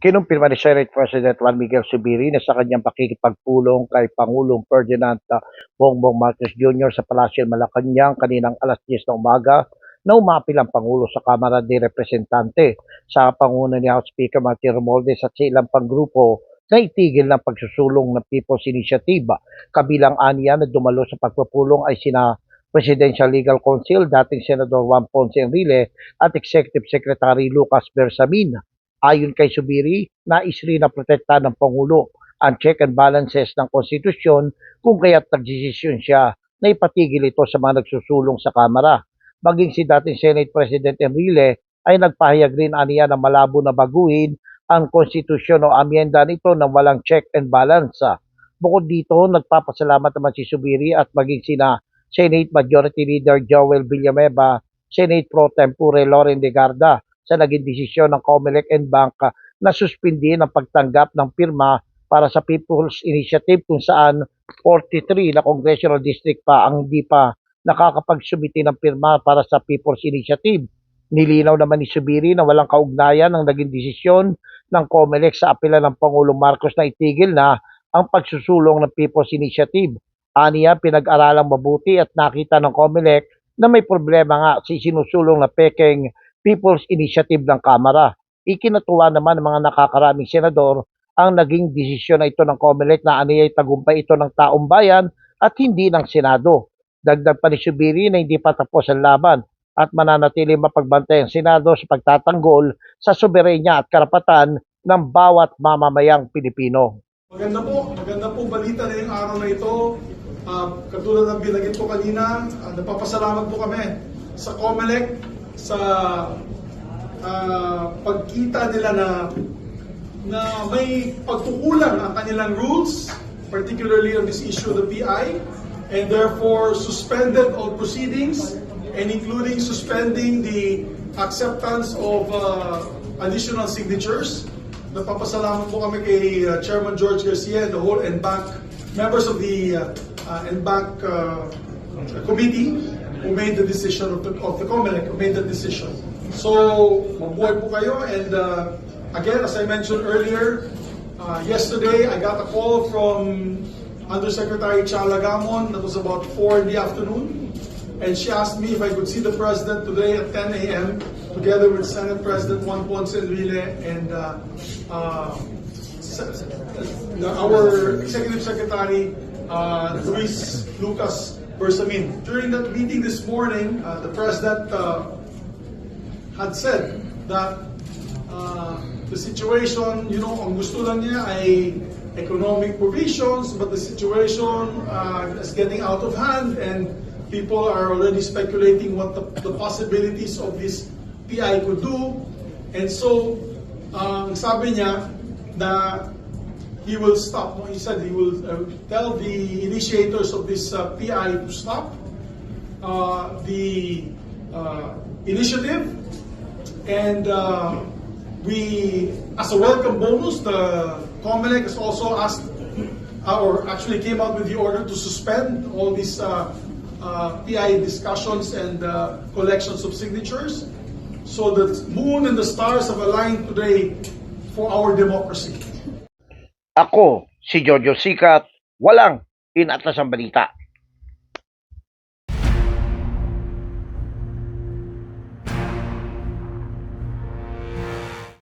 kinumpirma ni President Juan Miguel Subiri na sa kanyang pakikipagpulong kay Pangulong Ferdinand Bongbong Marcos Jr. sa Palasyo Malacanang kaninang alas 10 ng umaga na umapil ang Pangulo sa Kamara de Representante sa panguna ni House Speaker Martin Romualdez at sa ilang panggrupo na itigil ng pagsusulong ng People's Initiative. Kabilang aniya na dumalo sa pagpupulong ay sina Presidential Legal Counsel, dating Senador Juan Ponce Enrile at Executive Secretary Lucas Bersamin. Ayon kay Subiri, nais rin na protektahan ng Pangulo ang check and balances ng konstitusyon kung kaya't nagdesisyon siya na ipatigil ito sa mga nagsusulong sa Kamara. Maging si dating Senate President Enrile ay nagpahayag rin aniya na malabo na baguhin ang konstitusyon o amyenda nito na walang check and balance. Bukod dito, nagpapasalamat naman si Subiri at maging sina Senate Majority Leader Joel Villanueva, Senate Pro Tempore Loren de Garda sa naging desisyon ng Comelec and Bank na suspindihin ang pagtanggap ng pirma para sa People's Initiative kung saan 43 na congressional district pa ang hindi pa nakakapagsumiti ng pirma para sa People's Initiative. Nilinaw naman ni Subiri na walang kaugnayan ang naging desisyon ng COMELEC sa apela ng Pangulong Marcos na itigil na ang pagsusulong ng People's Initiative. Aniya, pinag-aralang mabuti at nakita ng COMELEC na may problema nga sa sinusulong na peking People's Initiative ng Kamara. Ikinatuwa naman ng mga nakakaraming senador ang naging desisyon na ito ng COMELEC na aniyay tagumpay ito ng taong bayan at hindi ng Senado. Dagdag pa ni Subiri na hindi pa tapos ang laban at mananatili mapagbantay ang Senado sa pagtatanggol sa soberenya at karapatan ng bawat mamamayang Pilipino. Maganda po, maganda po balita na yung araw na ito. Ah, katulad ng binagit ko kanina, ah, nagpapasalamat po kami sa COMELEC sa ah, pagkita nila na na may pagkukulang ang kanilang rules, particularly on this issue of the PI, and therefore suspended all proceedings, and including suspending the acceptance of uh, additional signatures. Nagpapasalamat po kami kay uh, Chairman George Garcia and the whole NBank, members of the uh, uh, NBank uh, committee who made the decision of the, of the COMELEC, who made the decision. So, mabuhay po kayo and uh, again, as I mentioned earlier, uh, yesterday I got a call from Undersecretary Chala Gamon that was about 4 in the afternoon and she asked me if I could see the President today at 10 a.m. together with Senate President Juan Ponce Enrile and uh, uh, our Executive Secretary uh, Luis Lucas Bersamin. During that meeting this morning, uh, the President uh, had said that uh, the situation, you know, ang gusto lang niya ay economic provisions, but the situation uh, is getting out of hand and people are already speculating what the, the possibilities of this PI could do. And so, ang sabi niya na he will stop. He said he will uh, tell the initiators of this uh, PI to stop uh, the uh, initiative and uh, we, as a welcome bonus, the COMELEC has also asked, uh, or actually came out with the order to suspend all these PI discussions and collections of signatures. So the moon and the stars have aligned today for our democracy. Ako, si Jojo Sikat, walang inatas ang balita.